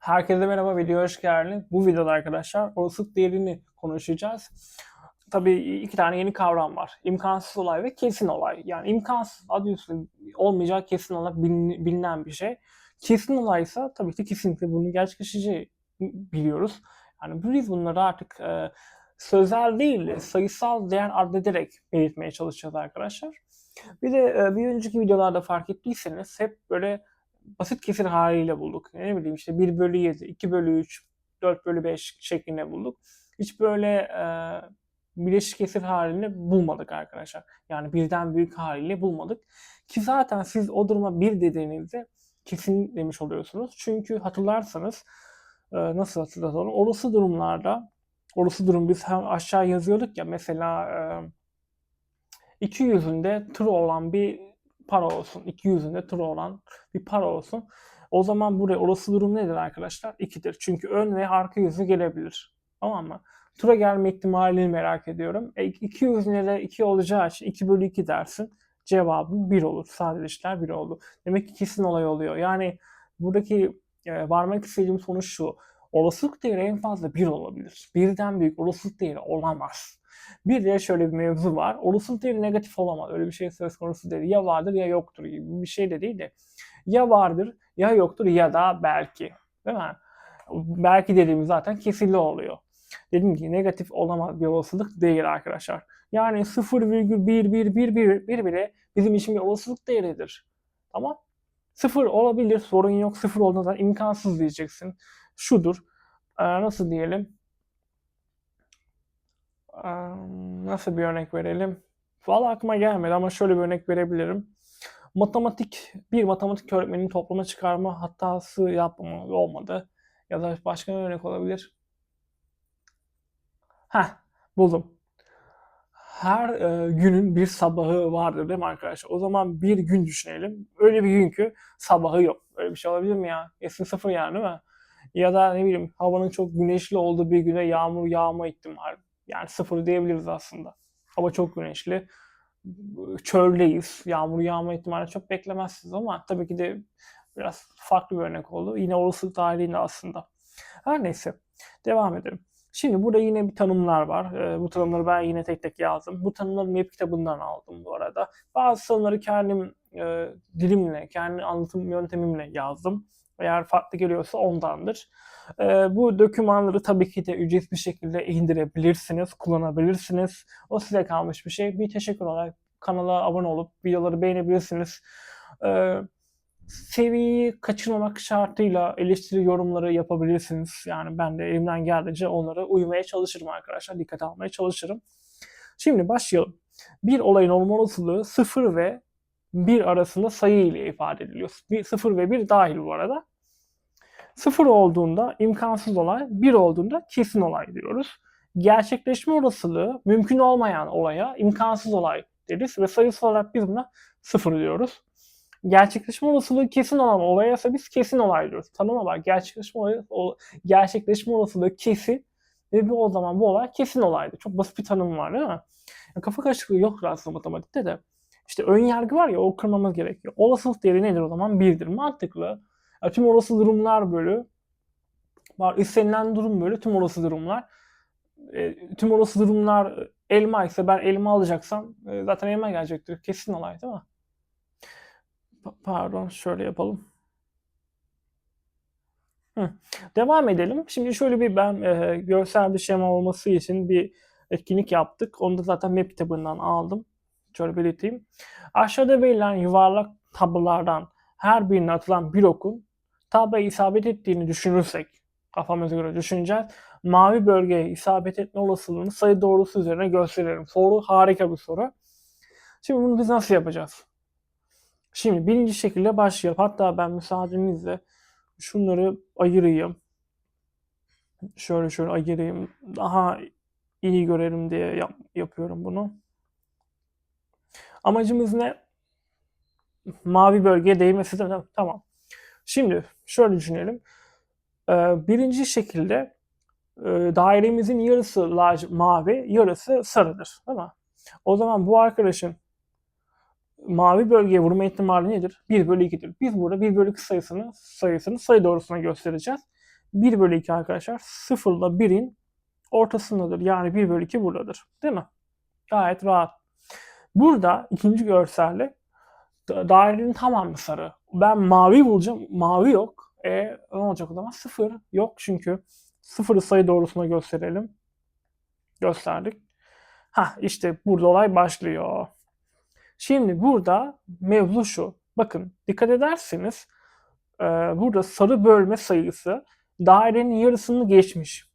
Herkese merhaba, video hoş geldiniz. Bu videoda arkadaşlar olasılık değerini konuşacağız. Tabii iki tane yeni kavram var. İmkansız olay ve kesin olay. Yani imkansız adı üstünde olmayacak kesin olarak bilin- bilinen bir şey. Kesin olaysa tabii ki kesinlikle bunu gerçekleşeceği biliyoruz. Yani biz bunları artık e, sözel değil de sayısal değer addederek belirtmeye çalışacağız arkadaşlar. Bir de e, bir önceki videolarda fark ettiyseniz hep böyle basit kesir haliyle bulduk. Ne bileyim işte 1 bölü 7, 2 bölü 3, 4 bölü 5 şeklinde bulduk. Hiç böyle e, bileşik kesir halini bulmadık arkadaşlar. Yani birden büyük haliyle bulmadık. Ki zaten siz o duruma 1 dediğinizde kesin demiş oluyorsunuz. Çünkü hatırlarsanız e, nasıl hatırlatalım? Olası durumlarda olası durum biz hem aşağı yazıyorduk ya mesela e, 200'ünde tır olan bir para olsun. 200'ünde tır olan bir para olsun. O zaman buraya olası durum nedir arkadaşlar? 2'dir. Çünkü ön ve arka yüzü gelebilir. Tamam mı? Tura gelme ihtimalini merak ediyorum. E, 200'üne de 2 olacağı için 2 bölü 2 dersin. Cevabın 1 olur. Sadeleşler 1 oldu. Demek ki kesin olay oluyor. Yani buradaki e, varmak istediğim sonuç şu. Olasılık değeri en fazla 1 olabilir. Birden büyük olasılık değeri olamaz. Bir de şöyle bir mevzu var. Olasılık değeri negatif olamaz. Öyle bir şey söz konusu değil. Ya vardır ya yoktur gibi bir şey de değil de. Ya vardır ya yoktur ya da belki. Değil mi? Belki dediğimiz zaten kesirli oluyor. Dedim ki negatif olamaz bir olasılık değil arkadaşlar. Yani 0,1111 bile bizim için bir olasılık değeridir. Tamam? Sıfır olabilir sorun yok. Sıfır olduğunda da imkansız diyeceksin. Şudur. Ee, nasıl diyelim? Nasıl bir örnek verelim? Valla aklıma gelmedi ama şöyle bir örnek verebilirim. Matematik, bir matematik öğretmeninin toplama çıkarma hatası yapma olmadı. Ya da başka bir örnek olabilir. Heh, buldum. Her e, günün bir sabahı vardır değil mi arkadaşlar? O zaman bir gün düşünelim. Öyle bir gün ki sabahı yok. Öyle bir şey olabilir mi ya? Esin sıfır yani değil mi? Ya da ne bileyim havanın çok güneşli olduğu bir güne yağmur yağma ihtimali. Yani sıfır diyebiliriz aslında. Hava çok güneşli. Çöldeyiz. Yağmur yağma ihtimali çok beklemezsiniz ama tabii ki de biraz farklı bir örnek oldu. Yine olasılık dahilinde aslında. Her neyse. Devam edelim. Şimdi burada yine bir tanımlar var. Ee, bu tanımları ben yine tek tek yazdım. Bu tanımları web kitabından aldım bu arada. Bazı tanımları kendim e, dilimle, kendi anlatım yöntemimle yazdım. Eğer farklı geliyorsa ondandır. E, bu dokümanları tabii ki de ücretsiz bir şekilde indirebilirsiniz, kullanabilirsiniz. O size kalmış bir şey. Bir teşekkür olarak kanala abone olup videoları beğenebilirsiniz. E, seviyeyi kaçırmamak şartıyla eleştiri yorumları yapabilirsiniz. Yani ben de elimden geldiğince onlara uymaya çalışırım arkadaşlar. Dikkat almaya çalışırım. Şimdi başlayalım. Bir olayın olma olasılığı 0 ve 1 arasında sayı ile ifade ediliyor. 0 ve 1 dahil bu arada. 0 olduğunda imkansız olay, 1 olduğunda kesin olay diyoruz. Gerçekleşme olasılığı mümkün olmayan olaya imkansız olay deriz ve sayısal olarak biz buna 0 diyoruz. Gerçekleşme olasılığı kesin olan olaya ise biz kesin olay diyoruz. Tanıma var. Gerçekleşme, olay, o, gerçekleşme olasılığı kesin ve bu o zaman bu olay kesin olaydı. Çok basit bir tanım var değil mi? Yani kafa karışıklığı yok aslında matematikte de. İşte ön yargı var ya o kırmamız gerekiyor. Olasılık değeri nedir o zaman? Birdir. Mantıklı. Yani tüm olası durumlar bölü var istenilen durum bölü tüm olası durumlar. E, tüm olası durumlar elma ise ben elma alacaksam e, zaten elma gelecektir. Kesin olay değil mi? Pa- pardon şöyle yapalım. Hı. Devam edelim. Şimdi şöyle bir ben e, görsel bir şema olması için bir etkinlik yaptık. Onu da zaten web kitabından aldım. Şöyle belirteyim. Aşağıda verilen yuvarlak tablolardan her birine atılan bir okun tabloya isabet ettiğini düşünürsek, kafamıza göre düşüneceğiz. Mavi bölgeye isabet etme olasılığını sayı doğrusu üzerine gösteririm. Soru harika bir soru. Şimdi bunu biz nasıl yapacağız? Şimdi birinci şekilde başlayalım. Hatta ben müsaadenizle şunları ayırayım. Şöyle şöyle ayırayım. Daha iyi görelim diye yap- yapıyorum bunu. Amacımız ne? Mavi bölgeye değmesi de tamam. Şimdi şöyle düşünelim. Ee, birinci şekilde e, dairemizin yarısı mavi, yarısı sarıdır. Değil mi? O zaman bu arkadaşın mavi bölgeye vurma ihtimali nedir? 1 bölü 2'dir. Biz burada 1 bölü 2 sayısını, sayısını sayı doğrusuna göstereceğiz. 1 bölü 2 arkadaşlar 0 ile 1'in ortasındadır. Yani 1 bölü 2 buradadır. Değil mi? Gayet rahat. Burada ikinci görselde da- dairenin tamamı sarı. Ben mavi bulacağım. Mavi yok. E ne olacak o zaman? 0 yok çünkü. Sıfırı sayı doğrusuna gösterelim. Gösterdik. Ha işte burada olay başlıyor. Şimdi burada mevzu şu. Bakın dikkat ederseniz e, burada sarı bölme sayısı dairenin yarısını geçmiş.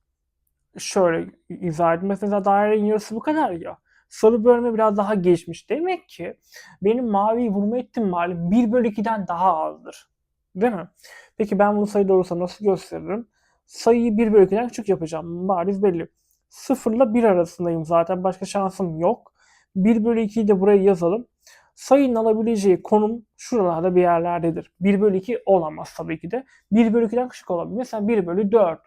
Şöyle izah edeyim. Mesela dairenin yarısı bu kadar ya. Sarı bölme biraz daha geçmiş. Demek ki benim maviyi vurma ihtimalim 1 bölü 2'den daha azdır. Değil mi? Peki ben bunu sayı doğrusuna nasıl gösteririm? Sayıyı 1 bölü 2'den küçük yapacağım. Bariz belli. 0 ile 1 arasındayım zaten. Başka şansım yok. 1 bölü 2'yi de buraya yazalım. Sayının alabileceği konum şuralarda bir yerlerdedir. 1 bölü 2 olamaz tabii ki de. 1 bölü 2'den küçük olabilir. Mesela 1 bölü 4.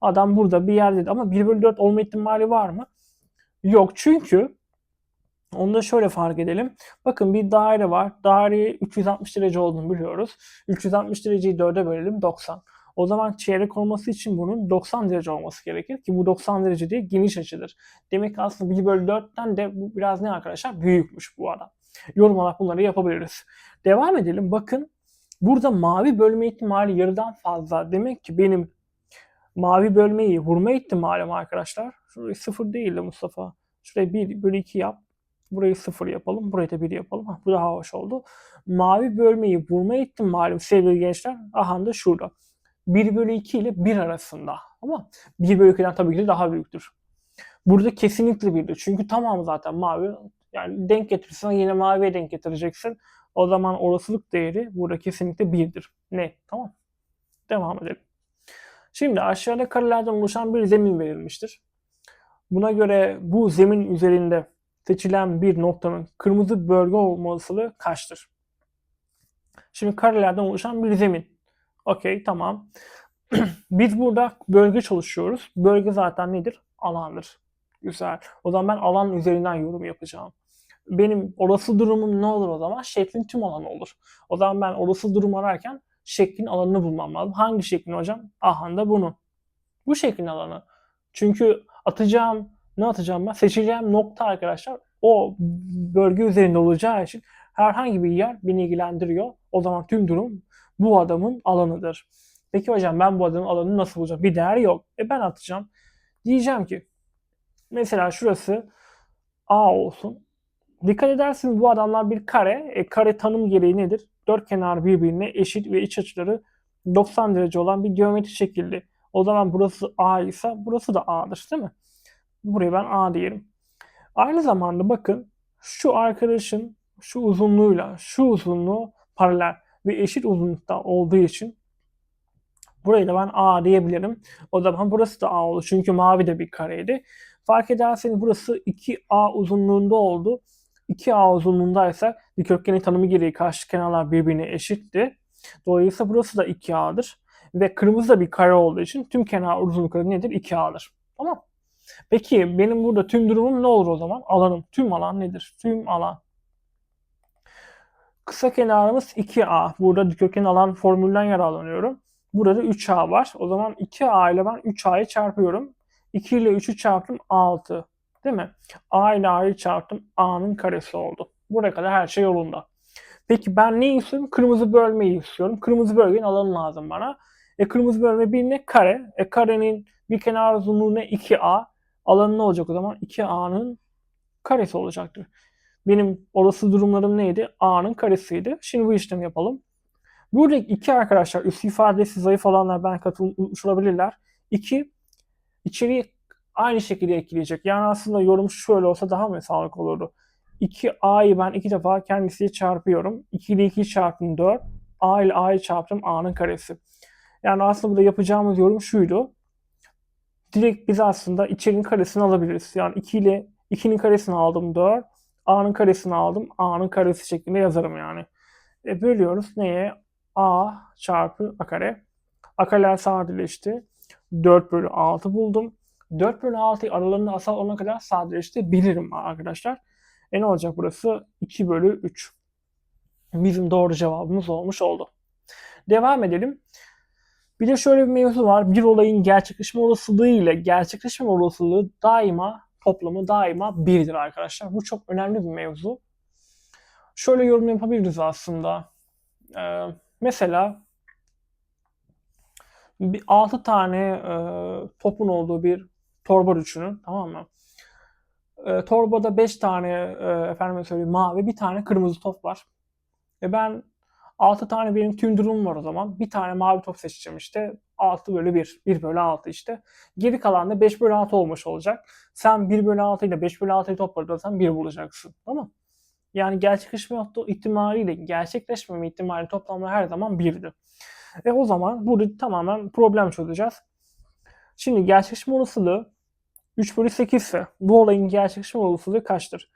Adam burada bir yerdedir ama 1 bölü 4 olma ihtimali var mı? Yok çünkü onu da şöyle fark edelim. Bakın bir daire var. Daireyi 360 derece olduğunu biliyoruz. 360 dereceyi 4'e bölelim 90. O zaman çeyrek olması için bunun 90 derece olması gerekir ki bu 90 derece değil geniş açıdır. Demek ki aslında 1 bölü 4'ten de bu biraz ne arkadaşlar? Büyükmüş bu adam. Yorum olarak bunları yapabiliriz. Devam edelim. Bakın burada mavi bölme ihtimali yarıdan fazla. Demek ki benim mavi bölmeyi vurma ihtimalim arkadaşlar. Şurayı 0 değil de Mustafa. Şurayı 1 bölü 2 yap. Burayı 0 yapalım. Burayı da 1 yapalım. Hah, bu daha hoş oldu. Mavi bölmeyi vurma ihtimalim sevgili gençler. Aha da şurada. 1 bölü 2 ile 1 arasında. Ama 1 bölü 2'den tabii ki de daha büyüktür. Burada kesinlikle 1'dir. Çünkü tamamı zaten mavi. Yani denk getirirsen yine maviye denk getireceksin. O zaman olasılık değeri burada kesinlikle 1'dir. Ne? Tamam. Devam edelim. Şimdi aşağıda karelerden oluşan bir zemin verilmiştir. Buna göre bu zemin üzerinde seçilen bir noktanın kırmızı bölge olma olasılığı kaçtır? Şimdi karelerden oluşan bir zemin. Okey tamam. Biz burada bölge çalışıyoruz. Bölge zaten nedir? Alandır. Güzel. O zaman ben alan üzerinden yorum yapacağım. Benim olası durumum ne olur o zaman? Şeklin tüm alanı olur. O zaman ben olası durum ararken şeklin alanını bulmam lazım. Hangi şeklin hocam? Aha da bunun. Bu şeklin alanı. Çünkü atacağım, ne atacağım ben? Seçeceğim nokta arkadaşlar o bölge üzerinde olacağı için herhangi bir yer beni ilgilendiriyor. O zaman tüm durum bu adamın alanıdır. Peki hocam ben bu adamın alanını nasıl bulacağım? Bir değer yok. E ben atacağım. Diyeceğim ki mesela şurası A olsun. Dikkat edersiniz bu adamlar bir kare. E, kare tanım gereği nedir? Dört kenar birbirine eşit ve iç açıları 90 derece olan bir geometri şekilli. O zaman burası A ise burası da A'dır değil mi? Buraya ben A diyelim. Aynı zamanda bakın şu arkadaşın şu uzunluğuyla şu uzunluğu paralel ve eşit uzunlukta olduğu için burayı da ben A diyebilirim. O zaman burası da A olur. Çünkü mavi de bir kareydi. Fark ederseniz burası 2A uzunluğunda oldu. 2A uzunluğundaysa dikdörtgenin tanımı gereği karşı kenarlar birbirine eşitti. Dolayısıyla burası da 2A'dır. Ve kırmızı da bir kare olduğu için tüm kenar uzunlukları nedir? 2A'dır. Tamam. Peki benim burada tüm durumum ne olur o zaman? Alanım. Tüm alan nedir? Tüm alan. Kısa kenarımız 2A. Burada dikdörtgen alan formülünden yararlanıyorum. Burada 3A var. O zaman 2A ile ben 3A'yı çarpıyorum. 2 ile 3'ü çarptım 6. Değil mi? A ile A'yı çarptım. A'nın karesi oldu. Buraya kadar her şey yolunda. Peki ben ne istiyorum? Kırmızı bölmeyi istiyorum. Kırmızı bölgenin alanı lazım bana. E kırmızı bölme bir ne? Kare. E karenin bir kenar uzunluğu ne? 2A. Alanı ne olacak o zaman? 2A'nın karesi olacaktır. Benim olası durumlarım neydi? A'nın karesiydi. Şimdi bu işlemi yapalım. Buradaki iki arkadaşlar üst ifadesi zayıf olanlar ben katılmış olabilirler. 2 içeriği aynı şekilde etkileyecek. Yani aslında yorum şöyle olsa daha mı sağlıklı olurdu? 2A'yı ben iki defa kendisiyle çarpıyorum. 2 ile 2 çarptım 4. A ile A'yı çarptım A'nın karesi. Yani aslında burada yapacağımız yorum şuydu. Direkt biz aslında içerinin karesini alabiliriz. Yani 2 ile 2'nin karesini aldım 4. A'nın karesini aldım. A'nın karesi şeklinde yazarım yani. E bölüyoruz neye? A çarpı A kare. A kareler sadeleşti. 4 bölü 6 buldum. 4 bölü 6'yı aralarında asal olana kadar sadeleştirebilirim arkadaşlar. E ne olacak burası? 2 bölü 3. Bizim doğru cevabımız olmuş oldu. Devam edelim. Bir de şöyle bir mevzu var. Bir olayın gerçekleşme olasılığı ile gerçekleşme olasılığı daima toplamı daima birdir arkadaşlar. Bu çok önemli bir mevzu. Şöyle yorum yapabiliriz aslında. Ee, mesela bir 6 tane e, topun olduğu bir torba düşünün. Tamam mı? E, torbada 5 tane e, efendim söyleyeyim mavi, bir tane kırmızı top var. E ben 6 tane benim tüm durumum var o zaman. Bir tane mavi top seçeceğim işte. 6 bölü 1. 1 bölü 6 işte. Geri kalan da 5 bölü 6 olmuş olacak. Sen 1 bölü 6 ile 5 bölü 6'yı toplarsan 1 bulacaksın. Tamam Yani gerçekleşme ihtimaliyle gerçekleşmeme ihtimali toplamda her zaman 1'dir. E o zaman burada tamamen problem çözeceğiz. Şimdi gerçekleşme olasılığı 3 bölü 8 ise bu olayın gerçekleşme olasılığı kaçtır?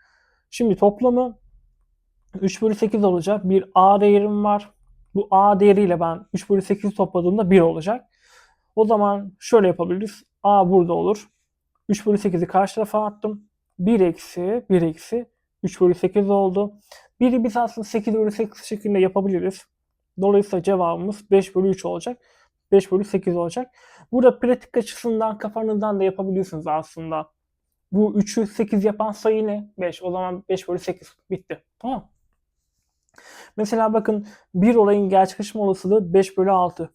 Şimdi toplamı 3 bölü 8 olacak. Bir A değerim var. Bu A değeriyle ben 3 bölü 8 topladığımda 1 olacak. O zaman şöyle yapabiliriz. A burada olur. 3 bölü 8'i karşı tarafa attım. 1 eksi 1 eksi 3 bölü 8 oldu. Biri biz aslında 8 bölü 8 şeklinde yapabiliriz. Dolayısıyla cevabımız 5 bölü 3 olacak. 5 bölü 8 olacak. Burada pratik açısından kafanızdan da yapabilirsiniz aslında. Bu 3'ü 8 yapan sayı ne? 5. O zaman 5 bölü 8 bitti. Tamam Mesela bakın bir olayın gerçekleşme olasılığı 5 bölü 6.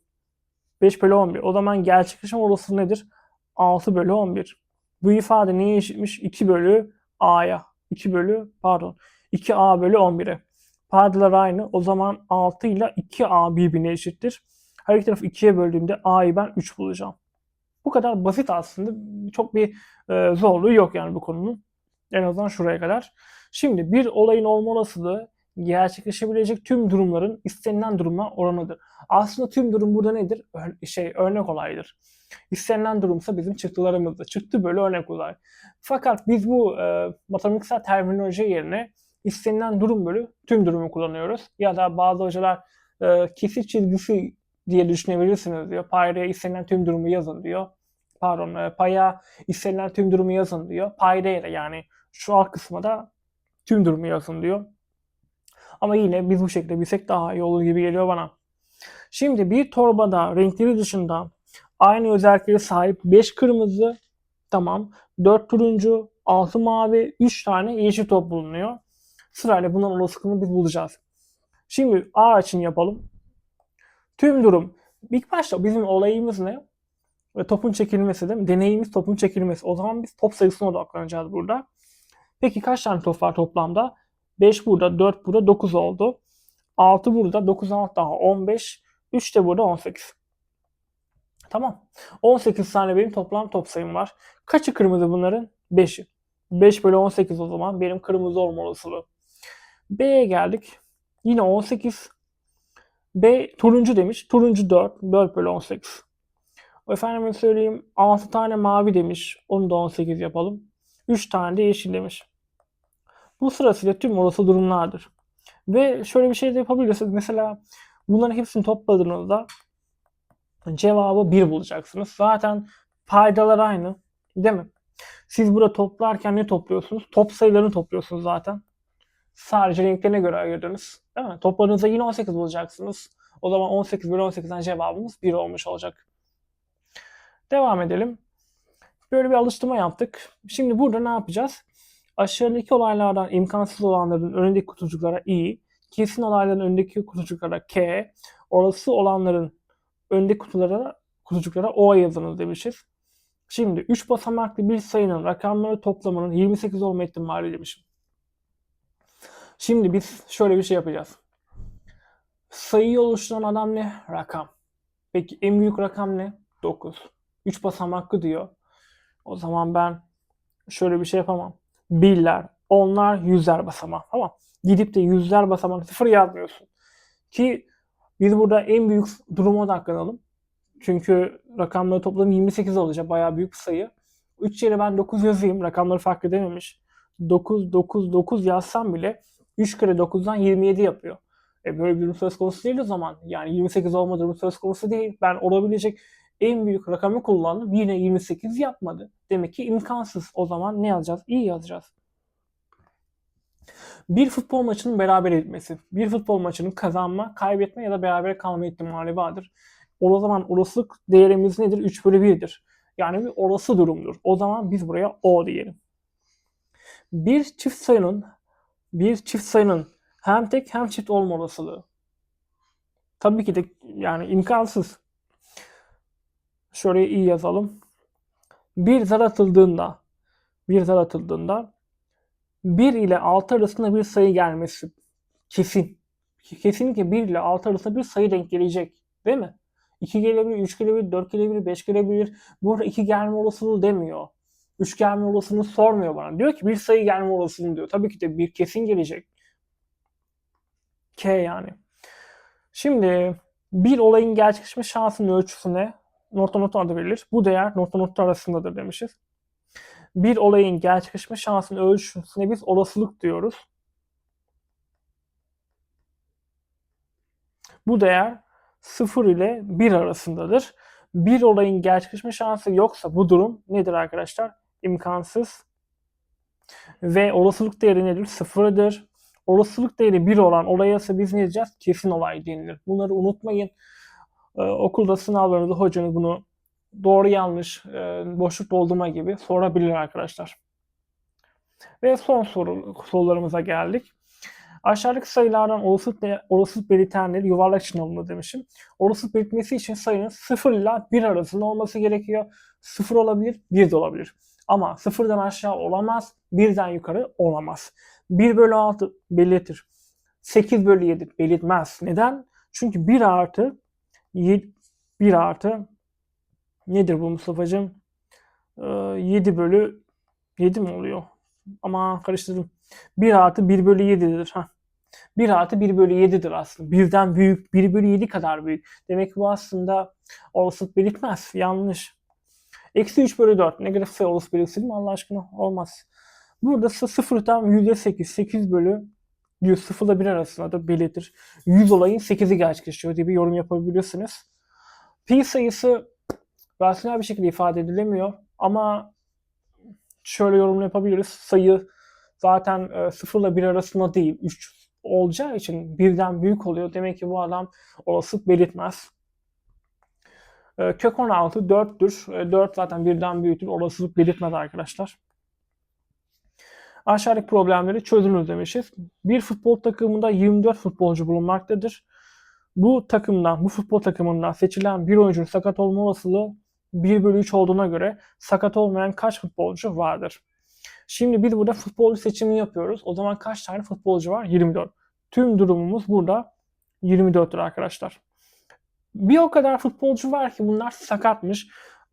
5 bölü 11. O zaman gerçekleşme olasılığı nedir? 6 bölü 11. Bu ifade neye eşitmiş? 2 bölü A'ya. 2 bölü pardon 2A bölü 11'e. Paydalar aynı. O zaman 6 ile 2A birbirine eşittir. Her iki tarafı 2'ye böldüğümde A'yı ben 3 bulacağım. Bu kadar basit aslında. Çok bir e, zorluğu yok yani bu konunun. En azından şuraya kadar. Şimdi bir olayın olma olasılığı gerçekleşebilecek tüm durumların istenilen duruma oranıdır. Aslında tüm durum burada nedir? Ör- şey örnek olaydır. İstenilen durumsa bizim çıktılarımızda. Çıktı böyle örnek olay. Fakat biz bu e, matematiksel terminoloji yerine istenilen durum bölü tüm durumu kullanıyoruz. Ya da bazı hocalar e, kesik çizgisi diye düşünebilirsiniz diyor. Paydaya istenilen tüm durumu yazın diyor. Pardon, e, paya istenilen tüm durumu yazın diyor. Paydaya da yani şu alt kısma da tüm durumu yazın diyor. Ama yine biz bu şekilde bilsek daha iyi olur gibi geliyor bana. Şimdi bir torbada renkleri dışında aynı özelliklere sahip 5 kırmızı, tamam, 4 turuncu, 6 mavi, 3 tane yeşil top bulunuyor. Sırayla bunların olasılığını biz bulacağız. Şimdi A için yapalım. Tüm durum. İlk başta bizim olayımız ne? Ve topun çekilmesi değil mi? Deneyimiz topun çekilmesi. O zaman biz top sayısına odaklanacağız burada. Peki kaç tane top var toplamda? 5 burada, 4 burada, 9 oldu. 6 burada, 9 6 daha 15. 3 de burada 18. Tamam. 18 tane benim toplam top sayım var. Kaçı kırmızı bunların? 5'i. 5 bölü 18 o zaman benim kırmızı olma olasılığı. B'ye geldik. Yine 18. B turuncu demiş. Turuncu 4. 4 bölü 18. Efendime söyleyeyim 6 tane mavi demiş. Onu da 18 yapalım. 3 tane de yeşil demiş. Bu sırasıyla tüm olası durumlardır. Ve şöyle bir şey de yapabilirsiniz. Mesela bunların hepsini topladığınızda cevabı 1 bulacaksınız. Zaten paydalar aynı. Değil mi? Siz burada toplarken ne topluyorsunuz? Top sayılarını topluyorsunuz zaten. Sadece renklerine göre ayırdınız. Değil mi? Topladığınızda yine 18 bulacaksınız. O zaman 18 bölü 18'den cevabımız 1 olmuş olacak. Devam edelim. Böyle bir alıştırma yaptık. Şimdi burada ne yapacağız? Aşağıdaki olaylardan imkansız olanların önündeki kutucuklara i, kesin olayların önündeki kutucuklara k, olası olanların önündeki kutulara, kutucuklara o yazınız demişiz. Şimdi 3 basamaklı bir sayının rakamları toplamının 28 olma ihtimali demişim. Şimdi biz şöyle bir şey yapacağız. Sayıyı oluşturan adam ne? Rakam. Peki en büyük rakam ne? 9. 3 basamaklı diyor. O zaman ben şöyle bir şey yapamam birler, onlar, yüzler basamağı. Ama gidip de yüzler basamak sıfır yazmıyorsun. Ki biz burada en büyük duruma odaklanalım. Çünkü rakamları toplam 28 olacak. Bayağı büyük bir sayı. 3 yere ben 9 yazayım. Rakamları fark edememiş. 9, 9, 9 yazsam bile 3 kere 9'dan 27 yapıyor. E böyle bir durum söz konusu değil o zaman. Yani 28 olma durumu söz konusu değil. Ben olabilecek en büyük rakamı kullandım. Yine 28 yapmadı. Demek ki imkansız. O zaman ne yazacağız? İyi yazacağız. Bir futbol maçının beraber etmesi. Bir futbol maçının kazanma, kaybetme ya da beraber kalma ihtimali vardır. O zaman olasılık değerimiz nedir? 3 bölü 1'dir. Yani bir olası durumdur. O zaman biz buraya O diyelim. Bir çift sayının bir çift sayının hem tek hem çift olma olasılığı. Tabii ki de yani imkansız. Şöyle iyi yazalım. Bir zar atıldığında bir zar atıldığında 1 ile 6 arasında bir sayı gelmesi kesin. Kesinlikle 1 ile 6 arasında bir sayı denk gelecek. Değil mi? 2 gelebilir, 3 gelebilir, 4 gelebilir, 5 gelebilir. Burada 2 gelme olasılığı demiyor. 3 gelme olasılığını sormuyor bana. Diyor ki bir sayı gelme olasılığı diyor. Tabii ki de bir kesin gelecek. K yani. Şimdi bir olayın gerçekleşme şansının ölçüsüne nokta nokta adı verilir. Bu değer nokta nokta arasındadır demişiz. Bir olayın gerçekleşme şansının ölçüsüne biz olasılık diyoruz. Bu değer 0 ile 1 arasındadır. Bir olayın gerçekleşme şansı yoksa bu durum nedir arkadaşlar? İmkansız. Ve olasılık değeri nedir? Sıfırdır. Olasılık değeri 1 olan olaya ise biz ne diyeceğiz? Kesin olay denilir. Bunları unutmayın. Ee, okulda sınavlarınızda hocanız bunu doğru yanlış, e, boşluk doldurma gibi sorabilir arkadaşlar. Ve son soru, sorularımıza geldik. Aşağıdaki sayılardan olasılık, olasılık belirtenleri yuvarlak için alınır demişim. Olasılık belirtmesi için sayının 0 ile 1 arasında olması gerekiyor. 0 olabilir, 1 de olabilir. Ama 0'dan aşağı olamaz, 1'den yukarı olamaz. 1 bölü 6 belirtir. 8 bölü 7 belirtmez. Neden? Çünkü 1 artı 7, 1 artı nedir bu Mustafa'cığım? Ee, 7 bölü 7 mi oluyor? Ama karıştırdım. 1 artı 1 bölü 7'dir. Heh. 1 artı 1 bölü 7'dir aslında. Birden büyük. 1 bölü 7 kadar büyük. Demek ki bu aslında olasılık belirtmez. Yanlış. Eksi 3 bölü 4. Negatif sayı olasılık belirtir mi Allah aşkına? Olmaz. Burada 0'dan %8. 8 bölü 100 0 ile 1 arasında da belirtir. 100 olayın 8'i gerçekleşiyor diye bir yorum yapabilirsiniz. Pi sayısı rasyonel bir şekilde ifade edilemiyor ama şöyle yorum yapabiliriz. Sayı zaten e, 0 ile 1 arasında değil 3 olacağı için birden büyük oluyor. Demek ki bu adam olasılık belirtmez. E, kök 16 4'tür. E, 4 zaten birden büyüktür. Olasılık belirtmez arkadaşlar. Aşağıdaki problemleri çözünüz demişiz. Bir futbol takımında 24 futbolcu bulunmaktadır. Bu takımdan, bu futbol takımından seçilen bir oyuncunun sakat olma olasılığı 1 bölü 3 olduğuna göre sakat olmayan kaç futbolcu vardır? Şimdi biz burada futbolcu seçimi yapıyoruz. O zaman kaç tane futbolcu var? 24. Tüm durumumuz burada 24'tür arkadaşlar. Bir o kadar futbolcu var ki bunlar sakatmış.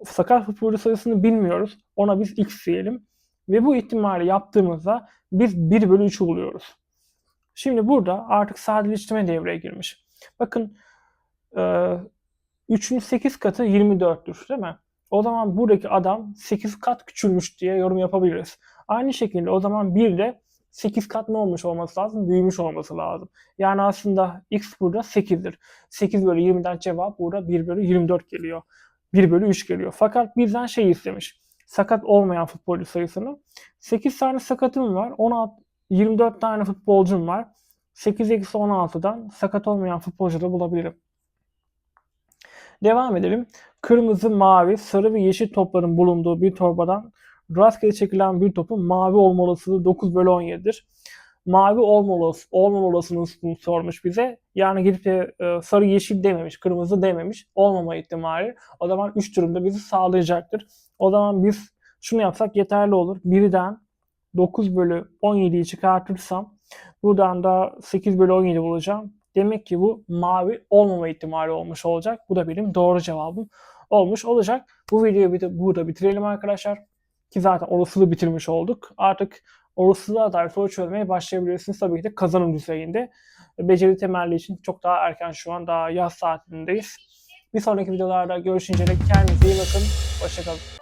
Sakat futbolcu sayısını bilmiyoruz. Ona biz x diyelim. Ve bu ihtimali yaptığımızda biz 1 bölü 3'ü buluyoruz. Şimdi burada artık sadeleştirme devreye girmiş. Bakın 3'ün 8 katı 24'tür değil mi? O zaman buradaki adam 8 kat küçülmüş diye yorum yapabiliriz. Aynı şekilde o zaman 1 de 8 kat ne olmuş olması lazım? Büyümüş olması lazım. Yani aslında x burada 8'dir. 8 bölü 20'den cevap burada 1 bölü 24 geliyor. 1 bölü 3 geliyor. Fakat bizden şey istemiş. Sakat olmayan futbolcu sayısını. 8 tane sakatım var. 16, 24 tane futbolcum var. 8 eksi 16'dan sakat olmayan futbolcu da bulabilirim. Devam edelim. Kırmızı, mavi, sarı ve yeşil topların bulunduğu bir torbadan rastgele çekilen bir topun mavi olma olasılığı 9 bölü 17'dir. Mavi olma, olası, olma olasılığını sormuş bize. Yani gidip de e, sarı yeşil dememiş, kırmızı dememiş. Olmama ihtimali. O zaman 3 durumda bizi sağlayacaktır. O zaman biz şunu yapsak yeterli olur. Birden 9 bölü 17'yi çıkartırsam buradan da 8 bölü 17 bulacağım. Demek ki bu mavi olmama ihtimali olmuş olacak. Bu da benim doğru cevabım olmuş olacak. Bu videoyu burada bitirelim arkadaşlar. Ki zaten olasılığı bitirmiş olduk. Artık olasılığa dair soru çözmeye başlayabilirsiniz. Tabii ki de kazanım düzeyinde. Beceri temelli için çok daha erken şu an daha yaz saatindeyiz. Bir sonraki videolarda görüşünce de kendinize iyi bakın. Hoşçakalın.